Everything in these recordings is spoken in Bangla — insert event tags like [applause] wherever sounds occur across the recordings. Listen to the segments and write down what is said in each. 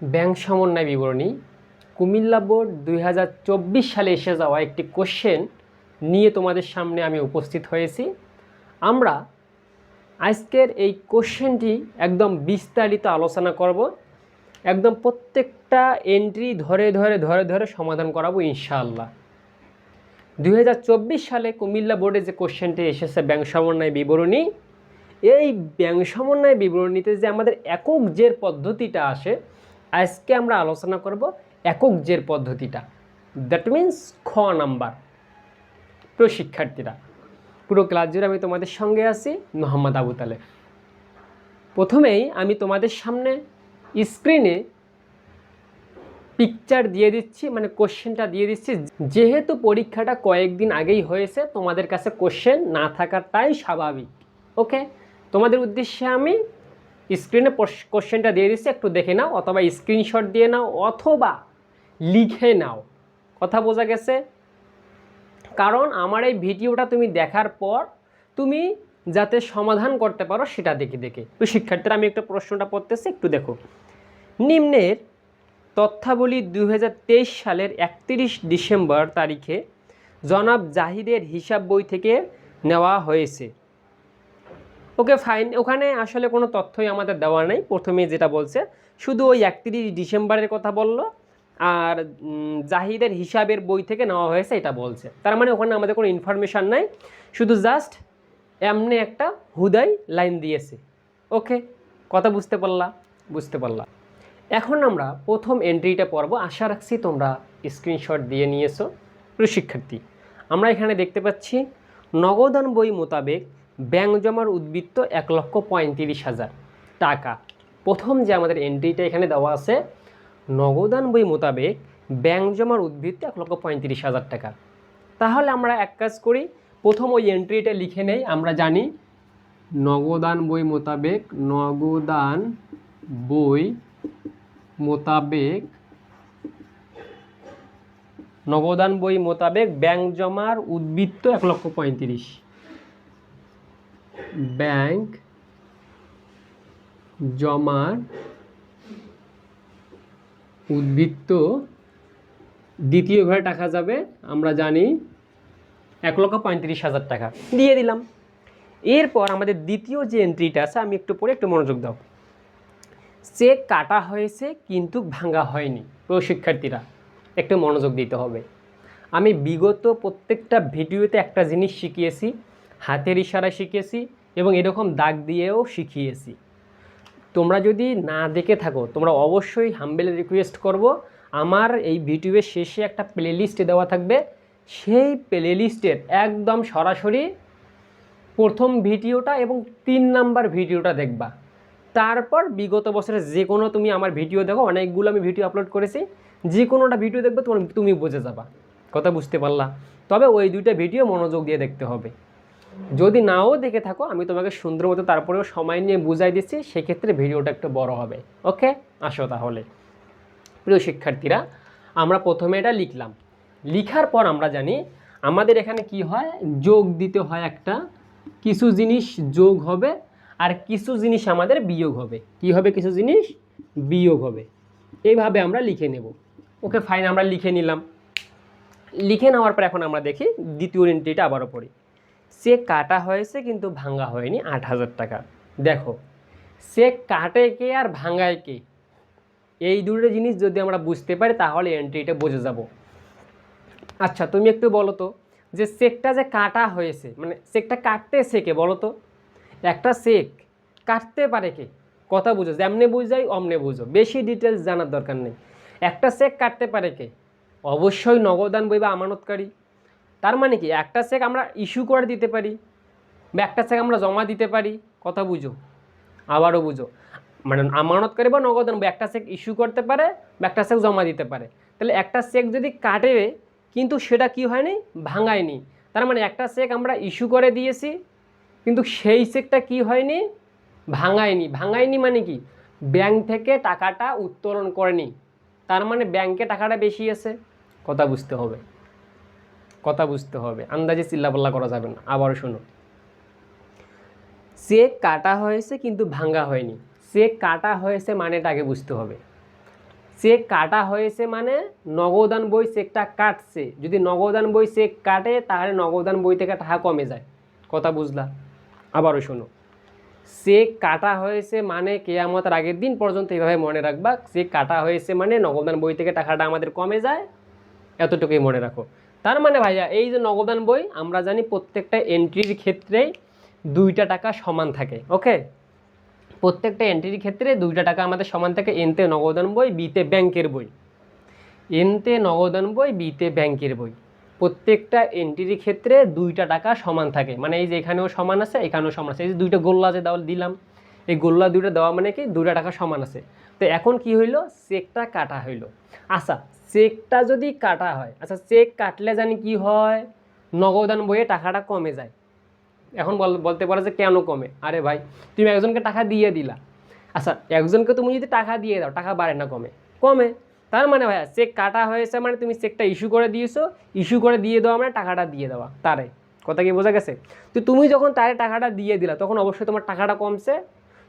ব্যাংক সমন্বয় বিবরণী, কুমিল্লা বোর্ড দুই হাজার চব্বিশ সালে এসে যাওয়া একটি কোশ্চেন নিয়ে তোমাদের সামনে আমি উপস্থিত হয়েছি। আমরা আজকের এই কোশ্চেনটি একদম বিস্তারিত আলোচনা করব, একদম প্রত্যেকটা এন্ট্রি ধরে ধরে ধরে ধরে সমাধান করাবো ইনশাআল্লাহ। দুই হাজার চব্বিশ সালে কুমিল্লা বোর্ডে যে কোশ্চেনটি এসেছে ব্যাংক সমন্বয় বিবরণী, এই ব্যাংক সমন্বয় বিবরণীতে যে আমাদের একক যে পদ্ধতিটা আসে আজকে আমরা আলোচনা করব একক জের পদ্ধতিটা। দ্যাট মিন্স খ নাম্বার। প্রিয় শিক্ষার্থীরা পুরো ক্লাস জুড়ে আমি তোমাদের সঙ্গে আছি মোহাম্মদ আবু তালেব। প্রথমেই আমি তোমাদের সামনে স্ক্রিনে পিকচার দিয়ে দিচ্ছি মানে কোশ্চেনটা দিয়ে দিচ্ছি। যেহেতু পরীক্ষাটা কয়েকদিন আগেই হয়েছে, তোমাদের কাছে কোশ্চেন না থাকাটাই স্বাভাবিক। ওকে তোমাদের উদ্দেশ্যে আমি স্ক্রিনে কোশ্চেনটা দিয়ে দিচ্ছি, একটু দেখে নাও, অথবা স্ক্রিনশট দিয়ে নাও, অথবা লিখে নাও। কথা বোঝা গেছে? কারণ আমার এই ভিডিওটা তুমি দেখার পর তুমি যাতে সমাধান করতে পারো সেটা দেখে দেখে। তো শিক্ষার্থীরা, আমি একটা প্রশ্নটা পড়তেছি, একটু দেখো। নিম্নের তথ্যাবলী দু হাজার তেইশ সালের একত্রিশ ডিসেম্বর তারিখে জনাব জাহিদের হিসাব বই থেকে নেওয়া হয়েছে। ওকে ফাইন ওখানে আসলে কোনো তথ্যই আমাদের দেওয়া নেই। প্রথমে যেটা বলছে, শুধু ওই একত্রিশ ডিসেম্বরের কথা বলল, আর জাহিদের হিসাবের বই থেকে নেওয়া হয়েছে এটা বলছে। তার মানে ওখানে আমাদের কোনো ইনফরমেশান নাই। শুধু জাস্ট এমনি একটা হুদাই লাইন দিয়েছে। ওকে, কথা বুঝতে পারলা বুঝতে পারলা। এখন আমরা প্রথম এন্ট্রিটা পড়ব। আশা রাখছি তোমরা স্ক্রিনশট দিয়ে নিয়েছো। প্রিয় শিক্ষার্থী আমরা এখানে দেখতে পাচ্ছি, নগদান বই মোতাবেক ব্যাংক জমার উদ্বৃত্ত এক লক্ষ পঁয়ত্রিশ হাজার টাকা। প্রথম যে আমাদের এন্ট্রিটা এখানে দেওয়া আছে, নগদান বই মোতাবেক ব্যাংক জমার উদ্বৃত্ত এক লক্ষ পঁয়ত্রিশ হাজার টাকা। তাহলে আমরা এক কাজ করি, প্রথম ওই এন্ট্রিটা লিখে নেই, আমরা জানি নগদান বই মোতাবেক, নগদান বই মোতাবেক, নগদান বই মোতাবেক ব্যাংক জমার উদ্বৃত্ত এক লক্ষ পঁয়ত্রিশ। ব্যাংক জমার উদ্বৃত্ত দ্বিতীয় ঘরে টাকা যাবে, আমরা জানি এক লক্ষ পঁয়ত্রিশ হাজার টাকা। দিয়ে দিলাম। এরপর আমাদের দ্বিতীয় যে এন্ট্রিটা আছে, আমি একটু পরে একটু মনোযোগ দাও। চেক কাটা হয়েছে, কিন্তু ভাঙা হয়নি। প্রিয় শিক্ষার্থীরা একটু মনোযোগ দিতে হবে। আমি বিগত প্রত্যেকটা ভিডিওতে একটা জিনিস শিখিয়েছি, হাতের ইশারা শিখিয়েছি এবং এরকম দাগ দিয়েও শিখিয়েছি। তোমরা যদি না দেখে থাকো, তোমরা অবশ্যই হাম্বেল রিকোয়েস্ট করব, আমার এই ভিডিওর শেষে একটা প্লেলিস্ট দেওয়া থাকবে। সেই প্লেলিস্টের একদম সরাসরি প্রথম ভিডিওটা এবং তিন নাম্বার ভিডিওটা দেখবা। তারপর বিগত বছরের যে কোনো তুমি আমার ভিডিও দেখো, অনেকগুলো আমি ভিডিও আপলোড করেছি, যে কোনোটা ভিডিও দেখবে তোমার তুমি বুঝে যাবা। কথা বুঝতে পারলা? তবে ওই দুইটা ভিডিও মনোযোগ দিয়ে দেখতে হবে। যদি নাও দেখে থাকো, আমি তোমাকে সুন্দর মতো তারপরেও সময় নিয়ে বুঝাই দিচ্ছি, সেক্ষেত্রে ভিডিওটা একটু বড় হবে। ওকে? আসো তাহলে। প্রিয় শিক্ষার্থীরা, আমরা প্রথমে এটা লিখলাম। লিখার পর আমরা জানি আমাদের এখানে কি হয়? যোগ দিতে হয় একটা। কিছু জিনিস যোগ হবে আর কিছু জিনিস আমাদের বিয়োগ হবে। কি হবে কিছু জিনিস? বিয়োগ হবে। এইভাবে আমরা লিখে নেব। ওকে, ফাইন, আমরা লিখে নিলাম। লিখে নেওয়ার পর এখন আমরা দেখি দ্বিতীয় এন্ট্রিটা আবারও পড়ি। চেক কাটা হয়েছে কিন্তু ভাঙা হয়নি আট হাজার টাকা। দেখো চেক কাটে কে আর ভাঙায় কে? এই দুটো জিনিস যদি আমরা বুঝতে পারি, তাহলে এন্ট্রিটা বুঝে যাব। আচ্ছা তুমি একটু বলো তো, যে চেকটা যে কাটা হয়েছে মানে চেকটা কাটতেছে কে বলো তো। একটা চেক কাটতে পারে কে? কথা বুঝো, যেমনে বুঝাই অমনে বুঝো, বেশি ডিটেলস জানার দরকার নেই। একটা চেক কাটতে পারে কে? অবশ্যই নগদান বই বা আমানতকারী। তার মানে কি? একটা চেক আমরা ইস্যু করে দিতে পারি, বা একটা চেক আমরা জমা দিতে পারি, কথা বুঝো, আবারও বুঝো। মানে আমানতকারী বা নগদ বা একটা চেক ইস্যু করতে পারে, বা একটা চেক জমা দিতে পারে। তাহলে একটা চেক যদি কাটে, কিন্তু সেটা কি হয়নি? ভাঙায়নি। তার মানে একটা চেক আমরা ইস্যু করে দিয়েছি, কিন্তু সেই চেকটা কি হয়নি? ভাঙায়নি। ভাঙায়নি মানে কি? ব্যাংক থেকে টাকাটা উত্তোলন করেনি। তার মানে ব্যাংকে টাকাটা বেশি আছে, কথা বুঝতে হবে। কথা বুঝতে হবে, আন্দাজে চিল্লাপাল্লা করা যাবে না। আবার শোনো চেক কাটা হয়েছে কিন্তু ভাঙা হয়নি। চেক কাটা হয়েছে মানেটা আগে বুঝতে হবে। চেক কাটা হয়েছে মানে নগদান বই চেকটা কাটছে। যদি নগদান বই চেক কাটে, তাহলে নগদান বই থেকে টাকা কমে যায়। কথা বুঝলা? আবারও শোনো চেক কাটা হয়েছে মানে কেয়ামতের আগের দিন পর্যন্ত এইভাবে মনে রাখবা। চেক কাটা হয়েছে মানে নগদান বই থেকে টাকাটা আমাদের কমে যায়। এতটুকুই মনে রাখো। তার মানে ভাইয়া, এই যে নগদান বই, আমরা জানি প্রত্যেকটা এন্ট্রির ক্ষেত্রেই দুইটা টাকা সমান থাকে ওকে প্রত্যেকটা এন্ট্রির ক্ষেত্রে দুইটা টাকা আমাদের সমান থাকে এনতে নগদান বই বিতে ব্যাংকের বই। এনতে নগদান বই বিতে ব্যাংকের বই। প্রত্যেকটা এন্ট্রির ক্ষেত্রে দুইটা টাকা সমান থাকে মানে এই যে এখানেও সমান আছে, এখানেও সমান আছে। এই যে দুইটা গোল্লা যে দেওয়া দিলাম, এই গোল্লা দুইটা দেওয়া মানে কি, দুইটা টাকা সমান আছে। তো এখন কি হইল? চেকটা কাটা হইল। আচ্ছা চেকটা যদি কাটা হয় আচ্ছা চেক কাটলে জানি কি হয়? নগদান বইয়ে টাকাটা কমে যায়। এখন বল, বলতে পারো যে কেন কমে? আরে ভাই, তুমি একজনকে টাকা দিয়ে দিলা। আচ্ছা একজনকে তুমি যদি টাকা দিয়ে দাও, টাকা বাড়ে না কমে। কমে। তার মানে ভাইয়া চেক কাটা হয়েছে মানে তুমি চেকটা ইস্যু করে দিয়েছ, ইস্যু করে দিয়ে দেওয়া মানে টাকাটা দিয়ে দেওয়া, তারে। কথা কি বোঝা গেছে? তো তুমি যখন তারে টাকাটা দিয়ে দিলা, তখন অবশ্যই তোমার টাকাটা কমছে।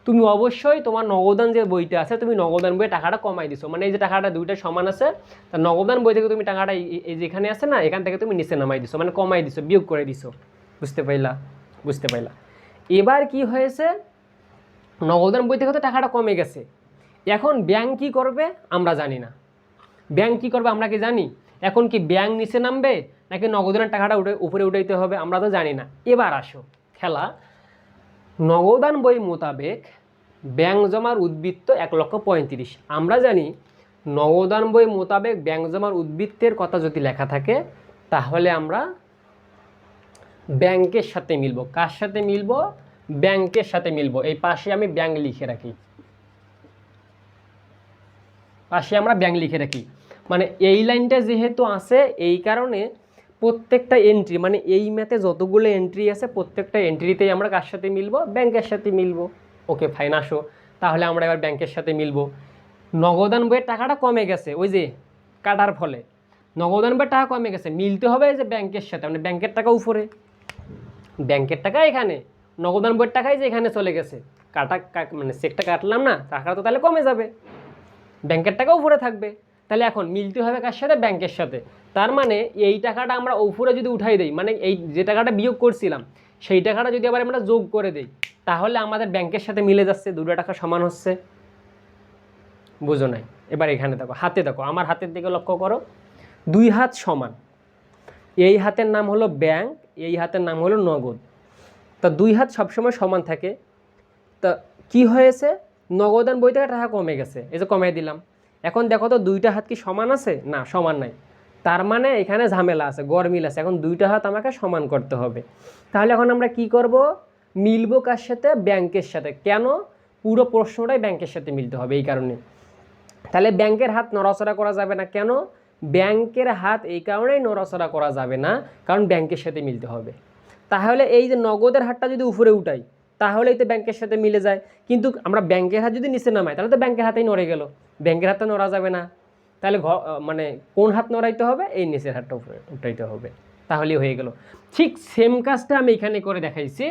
তুমি অবশ্যই তোমার নগদান যে বইটা আছে, তুমি নগদান বইয়ে টাকাটা কমাই দিছো। মানে এই যে টাকাটা দুইটা সমান আছে, তা নগদান বই থেকে তুমি টাকাটা এই- যেখানে আছে না, এখান থেকে তুমি নিচে নামাই দিছো মানে কমাই দিছো, বিয়োগ করে দিছো। বুঝতে পাইলা? বুঝতে পাইলা? এবার কি হয়েছে? নগদান বই থেকে তো টাকাটা কমে গেছে। এখন ব্যাংক কি করবে? আমরা জানি না। ব্যাংক কি করবে? আমরা কি জানি? এখন কি ব্যাংক নিচে নামবে, নাকি নগদানের টাকাটা উঠে, উপরে উঠাইতে হবে? আমরা তো জানি না। এবার আসো, খেলা। নগদান বই মোতাবেক ব্যাংক জমার উদ্বৃত্ত এক লক্ষ পঁয়ত্রিশ। আমরা জানি নগদান বই মোতাবেক ব্যাংক জমার উদ্বৃত্তের কথা যদি লেখা থাকে, তাহলে আমরা ব্যাংকের সাথে মিলব। কার সাথে মিলবো? ব্যাংকের সাথে মিলব। এই পাশে আমি ব্যাংক লিখে রাখি। পাশে আমরা ব্যাংক লিখে রাখি। মানে এই লাইনটা যেহেতু আছে, এই কারণে প্রত্যেকটা এন্ট্রি মানে এই ম্যাথে যতগুলো এন্ট্রি আছে, প্রত্যেকটা এন্ট্রিতেই আমরা কার সাথে মিলব? ব্যাংকের সাথে মিলবো। ওকে ফাইন আসো, তাহলে আমরা এবার ব্যাংকের সাথে মিলবো। নগদান বইয়ের টাকাটা কমে গেছে, ওই যে কাটার ফলে। নগদান বইয়ের টাকা কমে গেছে, মিলতে হবে যে ব্যাংকের সাথে মানে ব্যাংকের টাকা উপরে। ব্যাংকের টাকা এখানে, নগদান বইয়ের টাকাই যে এখানে চলে গেছে। কাটা মানে চেকটা কাটলাম না, টাকাটা তো তাহলে কমে যাবে। ব্যাংকের টাকা উপরে থাকবে। তাহলে এখন মিলতে হবে কার সাথে? ব্যাংকের সাথে। তার মানে এই টাকাটা আমরা উপরে যদি উঠাই দেই মানে এই যে টাকাটা বিয়োগ করছিলাম, সেই টাকাটা যদি আবার আমরা যোগ করে দেই তাহলে আমাদের ব্যাংকের সাথে মিলে যাচ্ছে, দুটো টাকা সমান হচ্ছে। বুঝো নাই? এবার এখানে দেখো, হাতে দেখো, আমার হাতের দিকে লক্ষ্য করো। দুই হাত সমান। এই হাতের নাম হলো ব্যাংক, এই হাতের নাম হলো নগদ। তা দুই হাত সবসময় সমান থাকে। তা কি হয়েছে? নগদান বই থেকে টাকা কমে গেছে, এই যে কমিয়ে দিলাম। এখন দেখো তো দুইটা হাত কি সমান আছে? না, সমান নাই। তার মানে এখানে ঝামেলা আছে গরমিল আছে। এখন দুইটা হাত আমাকে সমান করতে হবে। তাহলে এখন আমরা কি করব? মিলবো কার সাথে? ব্যাংকের সাথে। কেন? পুরো প্রশ্নটাই ব্যাংকের সাথে মিলতে হবে এই কারণে। তাহলে ব্যাংকের হাত নড়াচড়া করা যাবে না কেন? ব্যাংকের হাত এই কারণেই নড়াচড়া করা যাবে না, কারণ ব্যাংকের সাথে মিলতে হবে। তাহলে এই যে নগদের হাতটা যদি উপরে উঠাই, তাহলেই তো ব্যাংকের সাথে মিলে যায়। কিন্তু আমরা ব্যাংকের হাত যদি নিচে নামাই, তাহলে তো ব্যাংকের হাতেই নড়ে গেল। ব্যাংকের হাতটা নড়া যাবে না। তাহলে মানে কোন হাত নড়াইতে হবে? এই নিচের হাতটা উপরে উঠাইতে হবে। তাহলেই হয়ে গেল। ঠিক সেম কাজটা আমি এখানে করে দেখাইছি।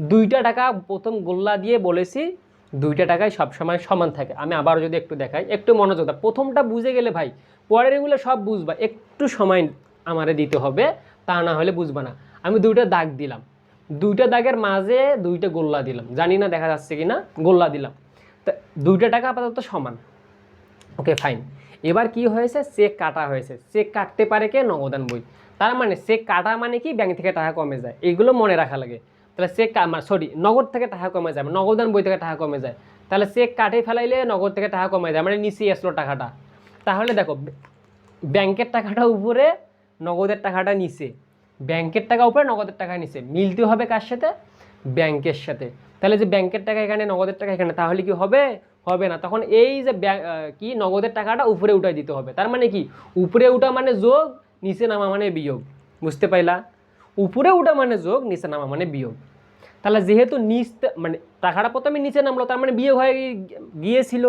দুইটা টাকা প্রথম গোল্লা দিয়ে বলেছি, দুইটা টাকায় সবসময় সমান থাকে। আমি আবার যদি একটু দেখাই, একটু মনোযোগ দাও। প্রথমটা বুঝে গেলে ভাই, পরের এগুলো সব বুঝবা। একটু সময় আমারে দিতে হবে, তা না হলে বুঝবা না। আমি দুইটা দাগ দিলাম। দুইটা দাগের মাঝে দুইটা গোল্লা দিলাম। জানি না দেখা যাচ্ছে কি না গোল্লা দিলাম। তা দুইটা টাকা আপাতত সমান। Okay, fine. এবার কি হয়েছে? চেক কাটা হয়েছে। চেক কাটতে পারে কে? নগদান বই। তার মানে চেক কাটা মানে কি? ব্যাংক থেকে টাকা কমে যায়। এগুলো মনে রাখা লাগে। তাহলে চেক সরি নগদ থেকে টাকা কমে যায় নগদান বই থেকে টাকা কমে যায়। তাহলে চেক কাটে ফেলাইলে নগদ থেকে টাকা কমে যায় মানে নিচেই আসলো টাকাটা। তাহলে দেখো ব্যাংকের টাকাটা উপরে, নগদের টাকাটা নিচে। ব্যাংকের টাকা উপরে, নগদের টাকা নিচে। মিলতে হবে কার সাথে? ব্যাংকের সাথে। তাহলে যে ব্যাংকের টাকা এখানে, নগদের টাকা এখানে, তাহলে কি হবে? হবে না। তখন এই যে কি, নগদের টাকাটা উপরে উঠাই দিতে হবে। তার মানে কি? উপরে উঠা মানে যোগ, নিচে নামা মানে বিয়োগ। বুঝতে পাইলা? উপরে উঠা মানে যোগ, নিচে নামা মানে বিয়োগ। তাহলে যেহেতু নিচ মানে টাকাটা প্রথমে নিচে নামলো, তার মানে বিয়োগ হয়ে গিয়েছিল।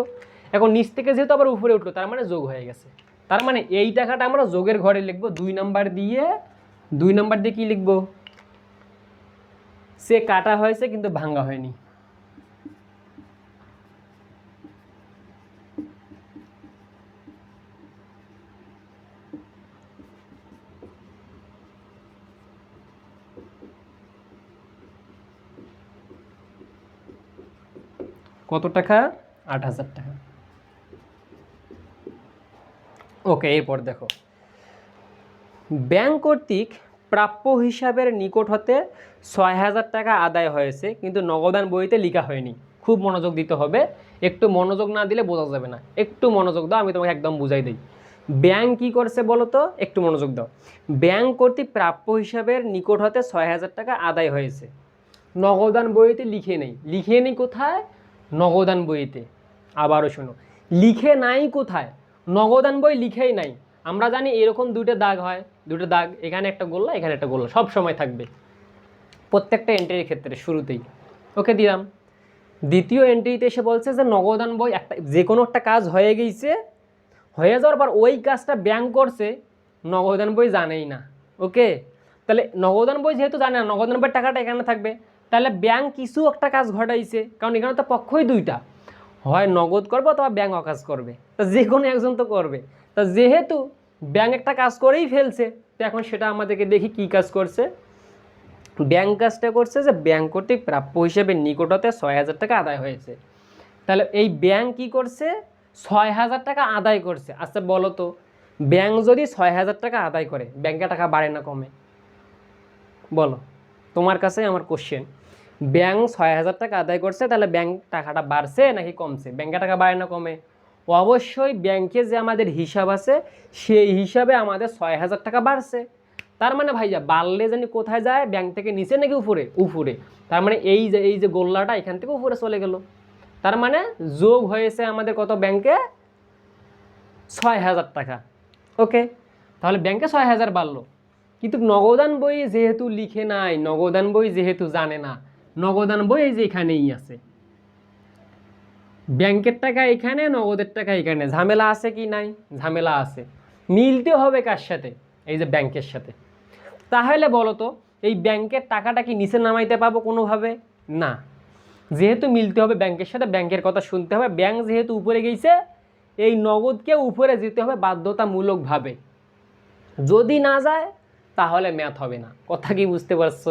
এখন নিচ থেকে যেহেতু আবার উপরে উঠল, তার মানে যোগ হয়ে গেছে। তার মানে এই টাকাটা আমরা যোগের ঘরে লিখব, দুই নাম্বার দিয়ে, দুই নাম্বার দিয়ে কী লিখব? সে কাটা হয়েছে, কিন্তু ভাঙ্গা হয়নি। কত টাকা? আট হাজার টাকা। ওকে, এরপর দেখো। ব্যাংক কর্তৃক প্রাপ্য হিসাবের নিকট হতে ছয় হাজার টাকা আদায় হয়েছে, কিন্তু নগদান বইতে লেখা হয়নি। খুব মনোযোগ দিতে হবে। একটু মনোযোগ না দিলে বোঝা যাবে না। একটু মনোযোগ দাও, আমি তোমাকে একদম বুঝাই দিই। ব্যাংক কী করছে বলো তো? একটু মনোযোগ দাও। ব্যাংক কর্তৃক প্রাপ্য হিসাবের নিকট হতে ছয় হাজার টাকা আদায় হয়েছে। নগদান বইতে লিখে নেই। লিখে নেই কোথায়? নগদান বইতে। আবারও শোনো, লিখে নাই কোথায়? নগদান বই লিখেই নাই। আমরা জানি এরকম দুটো দাগ হয় দুটো দাগ, এখানে একটা গোল্লা, এখানে একটা গোল্লা, সব সময় থাকবে। প্রত্যেকটা এন্ট্রির ক্ষেত্রে, শুরুতেই। ওকে, দিলাম। দ্বিতীয় এন্ট্রিতে এসে বলছে যে, নগদান বই একটা, যে কোনো একটা কাজ হয়ে গেছে, হয়ে যাওয়ার পর ওই কাজটা ব্যাংক করছে, নগদান বই জানেই না। ওকে? তাহলে নগদান বই যেহেতু জানে না, নগদান বইয়ের টাকাটা এখানে থাকবে। তাহলে ব্যাংক কিছু একটা কাজ ঘটাইছে, কারণ এখানে তো পক্ষই দুইটা। হয় নগদ করবে অথবা ব্যাংক অকাজ করবে। তা যে কোনো একজন তো করবে। তা যেহেতু ব্যাংক একটা কাজ করেই ফেলছে, তো এখন সেটা আমাদেরকে দেখি কি কাজ করছে। ব্যাংক কাজটা করছে যে ব্যাংক কর্তৃক প্রাপ্য হিসেবে নিকটতে ছয় হাজার টাকা আদায় হয়েছে। তাহলে এই ব্যাংক কি করছে? ছয় হাজার টাকা আদায় করছে। আচ্ছা বলো তো ব্যাংক যদি ছয় হাজার টাকা আদায় করে ব্যাংকে টাকা বাড়ে না কমে? বলো, তোমার কাছে আমার কোশ্চেন ব্যাংক ছয় হাজার টাকা আদায় করছে, তাহলে ব্যাংক টাকাটা বাড়ছে নাকি কমছে? ব্যাংকে টাকা বাড়ে না কমে? অবশ্যই ব্যাংকে যে আমাদের হিসাব আছে, সেই হিসাবে আমাদের ছয় হাজার টাকা বাড়ছে। তার মানে ভাইয়া, বাড়লে জানি কোথায় যায়? ব্যাংক থেকে নিচে নাকি উপরে? উপরে। তার মানে এই যে এই যে গোল্লাটা এখান থেকে উপরে চলে গেল। তার মানে যোগ হয়েছে আমাদের কত ব্যাংকে? ছয় হাজার টাকা। ওকে? তাহলে ব্যাংকে ছয় হাজার বাড়লো। কিন্তু নগদান বই যেহেতু লিখে নাই, নগদান বই যেহেতু জানে না নগদান বই এই যে এখানেই আছে। ব্যাংকের টাকা এখানে, নগদের টাকা এখানে। ঝামেলা আছে কি নাই? ঝামেলা আছে। মিলতে হবে কার সাথে? এই যে ব্যাংকের সাথে। তাহলে বলো তো এই ব্যাংকের টাকাটা কি নিচে নামাইতে পাবো কোনোভাবে? না। যেহেতু মিলতে হবে ব্যাংকের সাথে, ব্যাংকের কথা শুনতে হবে। ব্যাংক যেহেতু উপরে গেছে, এই নগদকে উপরে যেতে হবে বাধ্যতামূলকভাবে। যদি না যায়, তাহলে ম্যাথ হবে না। কথা কি বুঝতে পারছ?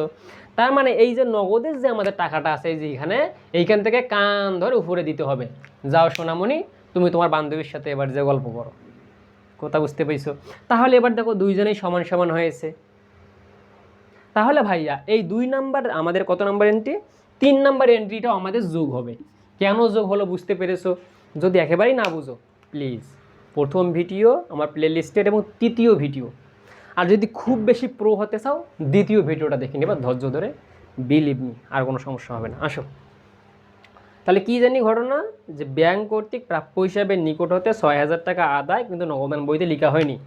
তার মানে এই যে নগদের যে আমাদের টাকাটা আছে যে এখানে, এইখান থেকে কান ধরে উপরে দিতে হবে। যাও সোনামণি, তুমি তোমার বান্ধবীর সাথে এবার যে গল্প করো। কথা বুঝতে পেরেছ? তাহলে এবার দেখো দুইজনেই সমান সমান হয়েছে। তাহলে ভাইয়া, এই দুই নাম্বার, আমাদের কত নাম্বার এন্ট্রি তিন নাম্বার এন্ট্রিটাও আমাদের যোগ হবে। কেন যোগ হলো বুঝতে পেরেছ? যদি একেবারেই না বুঝো প্লিজ প্রথম ভিডিও, আমার প্লেলিস্টের এবং তৃতীয় ভিডিও। আর যদি খুব বেশি প্রো হতে চাও, দ্বিতীয় ভিডিওটা দেখে নেবা, ধৈর্য ধরে। বিলিভ মি আর কোনো সমস্যা হবে না। আসো। তাহলে কি জানি ঘটনা? যে ব্যাংক কর্তৃক প্রাপ্য হিসাবে নিকট হতে ছয় হাজার টাকা আদায়, কিন্তু নগদান বইতে লেখা হয়নি।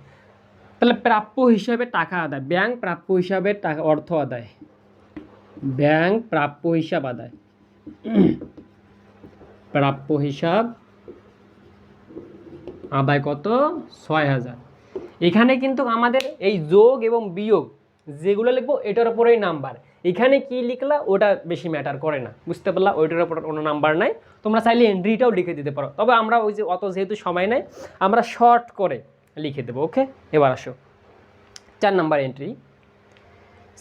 তাহলে প্রাপ্য হিসাবে টাকা আদায় ব্যাংক প্রাপ্য হিসাবে টাকা, অর্থ আদায়। ব্যাংক প্রাপ্য হিসাব আদায়। প্রাপ্য হিসাব আদায় কত? ছয় হাজার। এখানে কিন্তু আমাদের এই যোগ এবং বিয়োগ যেগুলো লিখব, এটার উপরেই নাম্বার। এখানে কি লিখলা, ওটা বেশি ম্যাটার করে না। বুঝতে পারলা? ওইটার উপর কোনো নাম্বার নাই। তোমরা চাইলে এন্ট্রিটাও লিখে দিতে পারো। তবে আমরা ওই যে অত যেহেতু সময় নাই, আমরা শর্ট করে লিখে দেবো ওকে এবার আসো। চার নাম্বার এন্ট্রি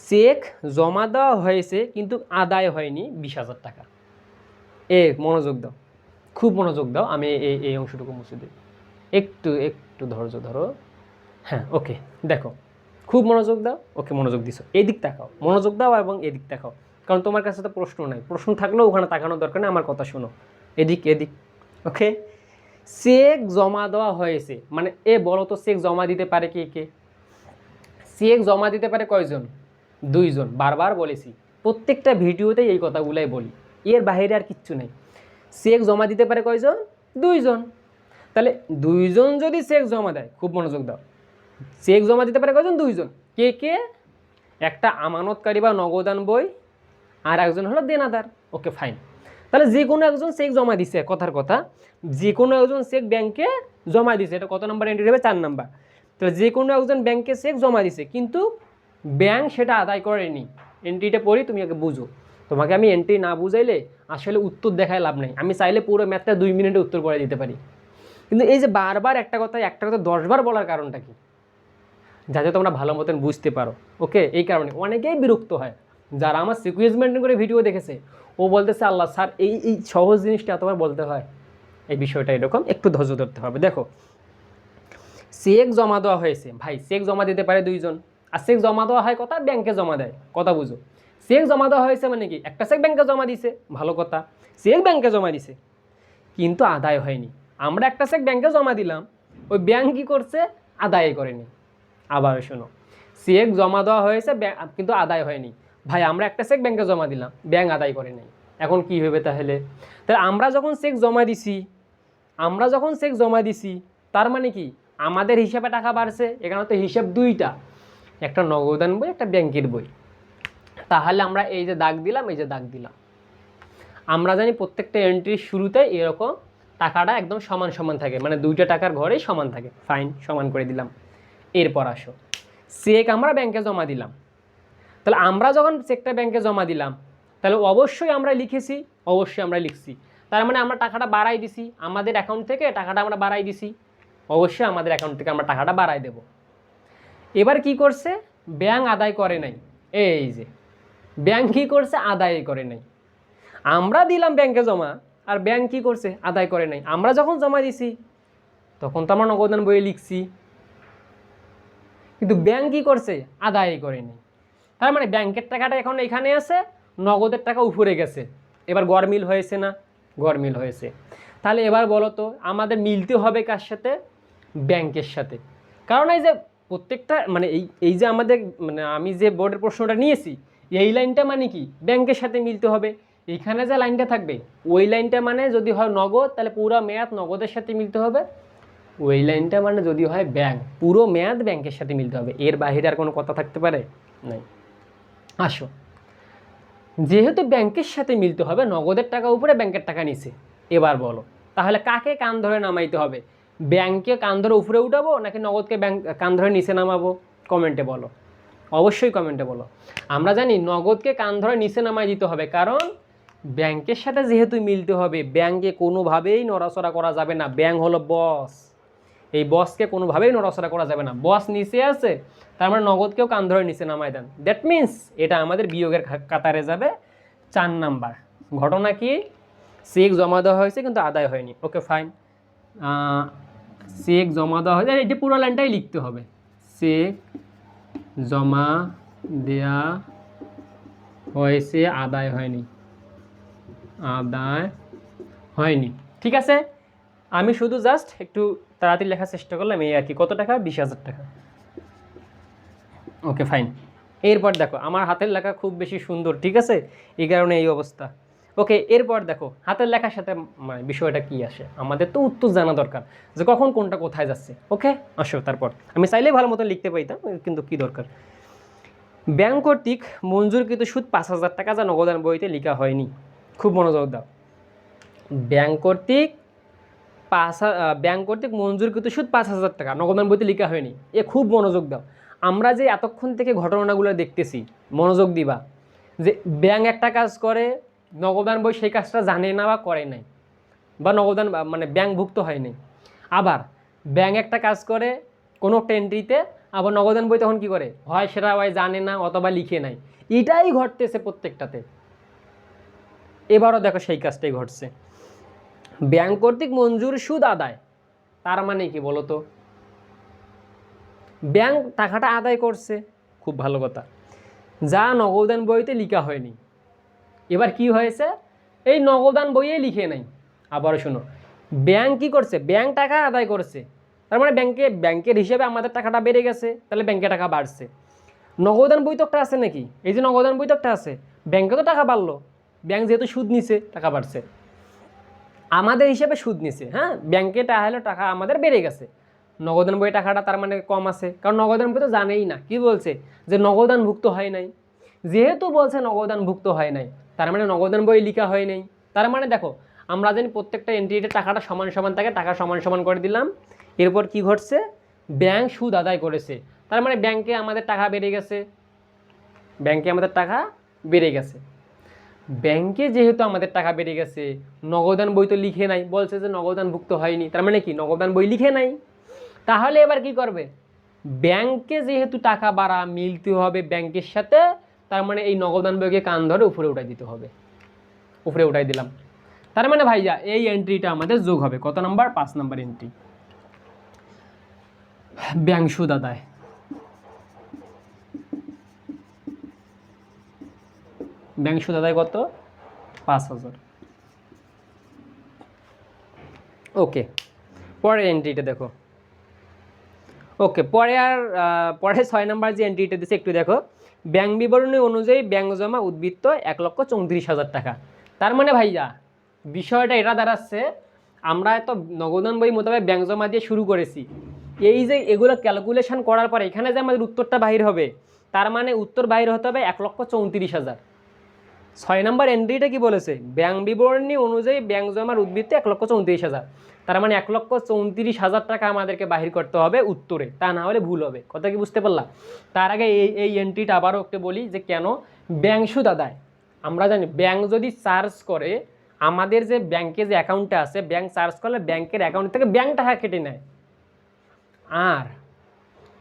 চেক জমা দেওয়া হয়েছে, কিন্তু আদায় হয়নি বিশ হাজার টাকা। এ, মনোযোগ দাও। খুব মনোযোগ দাও, আমি এই এই অংশটুকু মুছে দিই। একটু একটু ধৈর্য ধরো। হ্যাঁ ওকে দেখো, খুব মনোযোগ দাও ওকে মনোযোগ দিছো। এদিক তাকাও, মনোযোগ দাও এবং এদিক তাকাও। কারণ তোমার কাছে তো প্রশ্ন নাই, প্রশ্ন থাকলেও ওখানে তাকানোর দরকার নেই, আমার কথা শোনো। এদিক এদিক ওকে চেক জমা দেওয়া হয়েছে মানে এ বলো তো চেক জমা দিতে পারে কে কে? চেক জমা দিতে পারে কয়জন? দুইজন, বারবার বলেছি। প্রত্যেকটা ভিডিওতেই এই কথাগুলাই বলি, এর বাইরে আর কিচ্ছু নেই। চেক জমা দিতে পারে কয়জন? দুইজন। তাহলে দুইজন যদি চেক জমা দেয়, খুব মনোযোগ দাও। চেক জমা দিতে পারে কয়জন? দুইজন। কে কে? একটা আমানতকারী বা নগদান বই আর একজন হলো দেনাদার। ওকে ফাইন তাহলে যে কোনো একজন চেক জমা দিছে, কথার কথা। যে কোনো একজন চেক ব্যাংকে জমা দিছে, এটা কত নাম্বার এন্ট্রি হবে? চার নাম্বার। তাহলে যে কোনো একজন ব্যাংকে চেক জমা দিছে, কিন্তু ব্যাংক সেটা আদায় করেনি। এন্ট্রিটা পড়ি, তুমি আগে বুঝো। তোমাকে আমি এন্ট্রি না বুঝাইলে আসলে উত্তর দেখায় লাভ নেই। আমি চাইলে পুরো ম্যাথটা দুই মিনিটে উত্তর করে দিতে পারি। কিন্তু এই যে বারবার একটা কথা একটা কথা দশবার বলার কারণটা কি? যাতে তোমরা ভালো মতন বুঝতে পারো। ওকে? এই কারণে অনেকেই বিরক্ত হয়। যারা আমার সিকুয়েন্স করে ভিডিও দেখেছে, ও বলতেছে, আল্লাহ, স্যার, এই এই সহজ জিনিসটা এতবার বলতে হয়। এই বিষয়টা এরকম একটু ধৈর্য ধরতে হবে। দেখো চেক জমা দেওয়া হয়েছে। ভাই চেক জমা দিতে পারে দুইজন। আর চেক জমা দেওয়া হয় কথা? ব্যাংকে জমা দেয়। কথা বুঝো। চেক জমা দেওয়া হয়েছে মানে কি? একটা চেক ব্যাংকে জমা দিছে। ভালো কথা। চেক ব্যাংকে জমা দিছে। কিন্তু আদায় হয়নি। আমরা একটা চেক ব্যাংকে জমা দিলাম। ওই ব্যাংক কী করছে? আদায় করেনি। আবার শোনো। চেক জমা দেওয়া হয়েছে কিন্তু আদায় হয়নি। ভাই, আমরা একটা চেক ব্যাংকে জমা দিলাম, ব্যাংক আদায় করে নাই। এখন কি হবে তাহলে? তাহলে আমরা যখন চেক জমা দিছি, আমরা যখন চেক জমা দিছি, তার মানে কি? আমাদের হিসাবে টাকা বাড়ছে এখানে তো হিসাব দুইটা। একটা নগদান বই, একটা ব্যাংকের বই। তাহলে আমরা এই যে দাগ দিলাম, এই যে দাগ দিলাম। আমরা জানি প্রত্যেকটা এন্ট্রির শুরুতে এরকম টাকাটা একদম সমান সমান থাকে। মানে দুইটা টাকার ঘরেই সমান থাকে। ফাইন সমান করে দিলাম। এরপর আসো। চেক আমরা ব্যাংকে জমা দিলাম। তাহলে আমরা যখন চেকটা ব্যাংকে জমা দিলাম, তাহলে অবশ্যই আমরা লিখেছি, অবশ্যই আমরা লিখছি। তার মানে আমরা টাকাটা বাড়াই দিছি, আমাদের অ্যাকাউন্ট থেকে টাকাটা আমরা বাড়াই দিছি, অবশ্যই আমাদের অ্যাকাউন্ট থেকে আমরা টাকাটা বাড়াই দেব। এবার কি করছে? ব্যাংক আদায় করে নাই। এই যে ব্যাংক কী করছে? আদায় করে নাই। আমরা দিলাম ব্যাংকে জমা, আর ব্যাংক কী করছে? আদায় করে নাই। আমরা যখন জমা দিছি, তখন তো আমরা নগদান বইয়ে লিখছি। কিন্তু ব্যাংক কী করছে? আদায় করেনি তার মানে ব্যাংকের টাকাটা এখন এখানে আছে, নগদের টাকা উপরে গেছে। এবার গড়মিল হয়েছে না? গড়মিল হয়েছে। তাহলে এবার বলো তো, আমাদের মিলতে হবে কার সাথে? ব্যাংকের সাথে। কারণ এই যে প্রত্যেকটা মানে এই এই যে আমাদের মানে আমি যে বোর্ডের প্রশ্নটা নিয়েছি, এই লাইনটা মানে কি? ব্যাংকের সাথে মিলতে হবে। এইখানে যে লাইনটা থাকবে, ওই লাইনটা মানে যদি হয় নগদ, তাহলে পুরো মেয়াদ নগদের সাথে মিলতে হবে। ওই লাইনটা মানে যদি হয় ব্যাংক পুরো মেয়াদ ব্যাংকের সাথে মিলতে হবে। এর বাইরে আর কোনো কথা থাকতে পারে? নাই। আসো। যেহেতু ব্যাংকের সাথে মিলতে হবে, নগদের টাকা উপরে ব্যাংকের টাকা নিচে। এবার বলো, তাহলে কাকে কান ধরে নামাইতে হবে? ব্যাংকে কান ধরে উপরে উঠাবো নাকি নগদকে ব্যাংক কান ধরে নিচে নামাবো? কমেন্টে বলো। অবশ্যই কমেন্টে বলো। আমরা জানি নগদকে কান ধরে নিচে নামাই দিতে হবে, কারণ ব্যাংকের সাথে যেহেতু মিলতে হবে ব্যাংকে কোনোভাবেই নড়াচড়া করা যাবে না। ব্যাংক হলো বস এই বসকে কোনোভাবেই নড়াচড়া করা যাবে না। বস নিচে আছে, তার মানে নগদকেও কান ধরে নিচে নামায় দেন। দ্যাট মিন্স এটা আমাদের বিয়োগের কাতারে যাবে চার নাম্বার। ঘটনা কি? চেক জমা দেওয়া হয়েছে, কিন্তু আদায় হয়নি। ওকে ফাইন চেক জমা দেওয়া হয়েছে, এটি পুরো লাইনটাই লিখতে হবে। চেক জমা দেয়া হয়েছে, আদায় হয়নি। আদায় হয়নি। ঠিক আছে? আমি শুধু জাস্ট একটু তাড়াতাড়ি লেখার চেষ্টা করলাম, এই আর কি। কত টাকা? বিশ হাজার টাকা। ওকে ফাইন এরপর দেখো, আমার হাতের লেখা খুব বেশি সুন্দর, ঠিক আছে? এই কারণে এই অবস্থা। ওকে এরপর দেখো, হাতের লেখার সাথে মানে বিষয়টা কি আসে? আমাদের তো উত্তর জানা দরকার যে কখন কোনটা কোথায় যাচ্ছে। ওকে আসো তারপর। আমি চাইলেই ভালো মতো লিখতে পাইতাম, কিন্তু কি দরকার? ব্যাংক কর্তৃক মঞ্জুরকৃত সুদ পাঁচ হাজার টাকা যা নগদান বইতে লেখা হয়নি। খুব মনোযোগ দাও। ব্যাংক কর্তৃক পাঁচ ব্যাংক কর্তৃক মঞ্জুরকৃত সুদ পাঁচ হাজার টাকা। নগদান বইতে লেখা হয়নি। এ খুব মনোযোগ দাও। আমরা যে এতক্ষণ থেকে ঘটনাগুলো দেখতেছি, মনোযোগ দিবা, যে ব্যাংক একটা কাজ করে নগদান বই সেই কাজটা জানে না বা করে নাই, বা নগদান মানে ব্যাংকভুক্ত হয়নি। আবার ব্যাংক একটা কাজ করে, কোনো টেন্ট্রিতে আবার নগদান বই তখন কি করে? হয় সেটা হয় জানে না অথবা লিখে নাই। এটাই ঘটতেছে প্রত্যেকটাতে। এবারও দেখো সেই কাজটাই ঘটছে। ব্যাংক কর্তৃক মঞ্জুর সুদ আদায়। তার মানে কি বলো তো? ব্যাংক টাকাটা আদায় করছে। খুব ভালো কথা। যা নগদান বইতে লিখা হয়নি। এবার কি হয়েছে? এই নগদান বইয়ে লিখে নাই। আবারও শোনো। ব্যাংক কি করছে? ব্যাংক টাকা আদায় করছে। তার মানে ব্যাংকে, ব্যাংকের হিসেবে আমাদের টাকাটা বেড়ে গেছে। তাহলে ব্যাংকে টাকা বাড়ছে। নগদান বই তো একটা আছে নাকি? এই যে নগদান একটা আছে, ব্যাংকে তো টাকা বাড়লো। ব্যাংক যেহেতু সুদ নিছে, টাকা বাড়ছে। আমাদের হিসেবে সুদ নিছে হ্যাঁ? ব্যাংকে তাহলে টাকা আমাদের বেড়ে গেছে। নগদান বই টাকাটা তার মানে কম আছে। কারণ নগদান বই তো জানেই না। কি বলছে? যে নগদানভুক্ত হয় নাই। যেহেতু বলছে নগদানভুক্ত হয় নাই, তার মানে নগদান বই লিখা হয় নাই। তার মানে দেখো, আমরা জানি প্রত্যেকটা এন্ট্রিতে টাকাটা সমান সমান থাকে, টাকা সমান সমান করে দিলাম। এরপর কি ঘটছে? ব্যাংক সুদ আদায় করেছে। তার মানে ব্যাংকে আমাদের টাকা বেড়ে গেছে। ব্যাংকে আমাদের টাকা বেড়ে গেছে। ব্যাংকে যেহেতু আমাদের টাকা বেড়ে গেছে, নগদান বই তো লিখে নাই, বলছে যে নগদানভুক্ত হয়নি, তার মানে কি নগদান বই লিখে নাই? তাহলে এবার কি করবে? ব্যাংকে যেহেতু টাকা বাড়া মিলতে হবে ব্যাংকের সাথে, তার মানে এই নগদান বইকে কান ধরে উপরে উঠাই দিতে হবে। উপরে উঠাই দিলাম। তার মানে ভাইয়া, এই এন্ট্রিটা আমাদের যোগ হবে। কত নাম্বার? পাঁচ নাম্বার এন্ট্রি ব্যাংশু দাদায় ব্যাংশু দাদায় কত? পাঁচ হাজার। ওকে, পরের এন্ট্রিটা দেখো। ওকে, পরে আর পরে ছয় নাম্বার যে এন্ট্রিটা দিচ্ছে একটু দেখো। ব্যাংক বিবরণী অনুযায়ী ব্যাংক জমা উদ্বৃত্ত এক লক্ষ চৌত্রিশ হাজার টাকা। তার মানে ভাইয়া, বিষয়টা এটা দাঁড়াচ্ছে, আমরা তো নগদান বই মোতাবেক ব্যাংক জমা দিয়ে শুরু করেছি। এই যে এগুলো ক্যালকুলেশন করার পরে এখানে যে আমাদের উত্তরটা বাহির হবে, তার মানে উত্তর বাহির হতে হবে এক লক্ষ চৌত্রিশ হাজার। ছয় নম্বর এন্ট্রিটা কি বলেছে? ব্যাংক বিবরণী অনুযায়ী ব্যাংক জমার উদ্বৃত্ত এক লক্ষ চৌত্রিশ হাজার। তার মানে এক লক্ষ চৌত্রিশ হাজার টাকা আমাদেরকে বাহির করতে হবে উত্তরে। তা না হলে ভুল হবে। কথা কি বুঝতে পারলাম তার আগে এই এই এন্ট্রিটা আবারও একটু বলি যে কেন ব্যাংক সুদ আদায়? আমরা জানি ব্যাংক যদি চার্জ করে, আমাদের যে ব্যাংকে যে অ্যাকাউন্টটা আছে ব্যাংক চার্জ করলে ব্যাংকের অ্যাকাউন্ট থেকে ব্যাংক টাকা কেটে নেয়। আর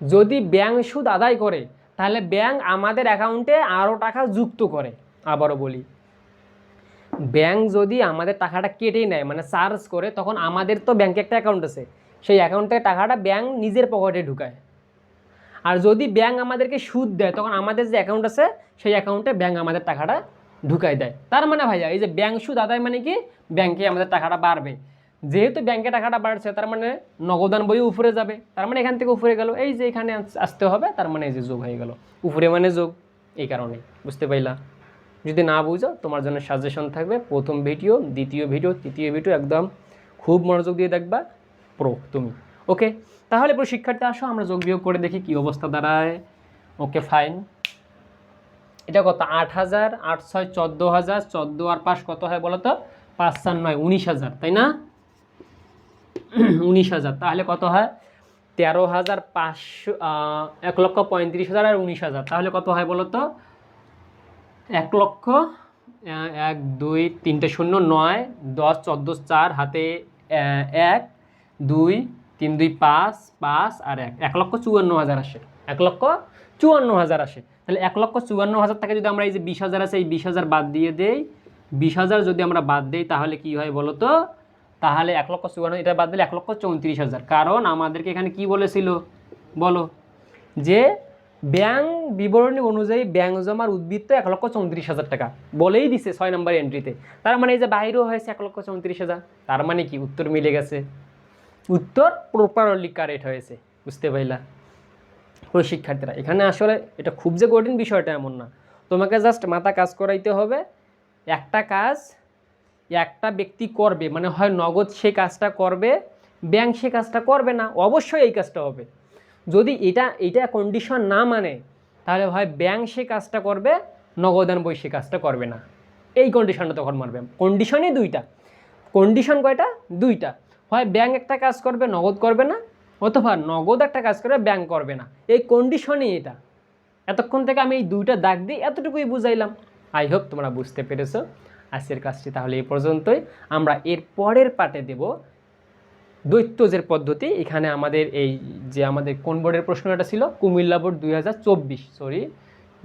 যদি ব্যাংক সুদ আদায় করে, তাহলে ব্যাংক আমাদের অ্যাকাউন্টে আরও টাকা যুক্ত করে। আবারও বলি। ব্যাংক যদি আমাদের টাকাটা কেটেই নেয় মানে চার্জ করে, তখন আমাদের তো ব্যাংকে একটা অ্যাকাউন্ট আছে। সেই অ্যাকাউন্ট টাকাটা ব্যাংক নিজের পকেটে ঢুকায়। আর যদি ব্যাংক আমাদেরকে সুদ দেয়, তখন আমাদের যে অ্যাকাউন্ট আছে, সেই অ্যাকাউন্টে ব্যাংক আমাদের টাকাটা ঢুকাই দেয়। তার মানে ভাইয়া, এই যে ব্যাংক সুদ আদায় মানে কি? ব্যাংকে আমাদের টাকাটা বাড়বে। যেহেতু ব্যাংকে টাকাটা বাড়ছে, তার মানে নগদান বই উপরে যাবে। তার মানে এখান থেকে উপরে গেল। এই যে এখানে আস- আসতে হবে, তার মানে এই যে যোগ হয়ে গেল। উপরে মানে যোগ, এই কারণে বুঝতে পাইলা? যদি না বুঝো, তোমার জন্য সাজেশন থাকবে, প্রথম ভিডিও দ্বিতীয় ভিডিও তৃতীয় ভিডিও একদম খুব মনোযোগ দিয়ে দেখবা প্রো তুমি। ওকে তাহলে পুরো শিক্ষার্থী আসো, আমরা যোগ বিয়োগ করে দেখি কি অবস্থা দাঁড়ায়। ওকে ফাইন এটা কত? আট হাজার আট ছয় চোদ্দ হাজার, চোদ্দ আর পাঁচ কত হয় বলো তো পাঁচ চার নয়, উনিশ হাজার, তাই না? [clears throat] উনিশ হাজার, তাহলে কত হয়? তেরো হাজার পাঁচশো এক লক্ষ পঁয়ত্রিশ হাজার আর উনিশ হাজার, তাহলে কত হয় বলো তো এক লক্ষ এক, দুই, তিনটে শূন্য নয়, দশ, চোদ্দ, চার, হাতে এক, দুই, তিন, দুই, পাঁচ পাঁচ আর এক। এক লক্ষ চুয়ান্ন হাজার আসে। এক লক্ষ চুয়ান্ন হাজার আসে। তাহলে এক লক্ষ চুয়ান্ন হাজার টাকা যদি আমরা এই যে বিশ হাজার আছে, এই বিশ হাজার বাদ দিয়ে দেই, বিশ হাজার যদি আমরা বাদ দেই, তাহলে কি হয় বলো তো? তাহলে এক লক্ষ চুয়ান্ন, এটা বাদ দিলে এক লক্ষ চৌত্রিশ হাজার। কারণ আমাদেরকে এখানে কি বলেছিল? বলো। যে ব্যাংক বিবরণী অনুযায়ী ব্যাংক জমার উদ্বৃত্ত এক লক্ষ চৌত্রিশ হাজার টাকা। বলেই দিছে ছয় নম্বর এন্ট্রিতে তার মানে এই যে বাইরেও হয়েছে এক লক্ষ চৌত্রিশ হাজার, তার মানে কি? উত্তর মিলে গেছে। উত্তর প্রপারলি কারেক্ট হয়েছে, বুঝতে পাইলা? পুরো শিক্ষার্থীরা, এখানে আসলে এটা খুব যে কঠিন বিষয়টা এমন না। তোমাকে জাস্ট মাথা কাজ করাইতে হবে, একটা কাজ একটা ব্যক্তি করবে মানে হয় নগদ সে কাজটা করবে, ব্যাংক সে কাজটা করবে না, অবশ্যই এই কাজটা হবে। যদি এটা এটা কন্ডিশন না মানে তাহলে হয় ব্যাংক সে কাজটা করবে নগদান বই সে কাজটা করবে না। এই কন্ডিশনটা তখন মারবে কন্ডিশনই দুইটা। কন্ডিশন কয়টা? দুইটা। হয় ব্যাংক একটা কাজ করবে, নগদ করবে না, অথবা নগদ একটা কাজ করবে ব্যাংক করবে না। এই কন্ডিশনই এটা। এতক্ষণ থেকে আমি এই দুইটা দাগ দিই এতটুকুই বুঝাইলাম। আই হোপ তোমরা বুঝতে পেরেছ। আজকের কাজটি তাহলে এই পর্যন্তই। আমরা এর পরের পার্টে দেব দৈত্যজের পদ্ধতি, এখানে আমাদের এই যে আমাদের কোন বোর্ডের প্রশ্নটা ছিল? কুমিল্লা বোর্ড দুই হাজার চব্বিশ সরি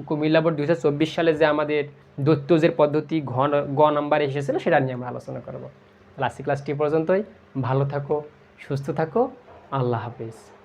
কুমিল্লা বোর্ড দুই হাজার চব্বিশ সালে যে আমাদের দৈত্যজের পদ্ধতি ঘ, গ নাম্বার এসেছিল, সেটা নিয়ে আমরা আলোচনা করব। ক্লাসিক ক্লাসটি পর্যন্তই। ভালো থাকো, সুস্থ থাকো। আল্লাহ হাফিজ।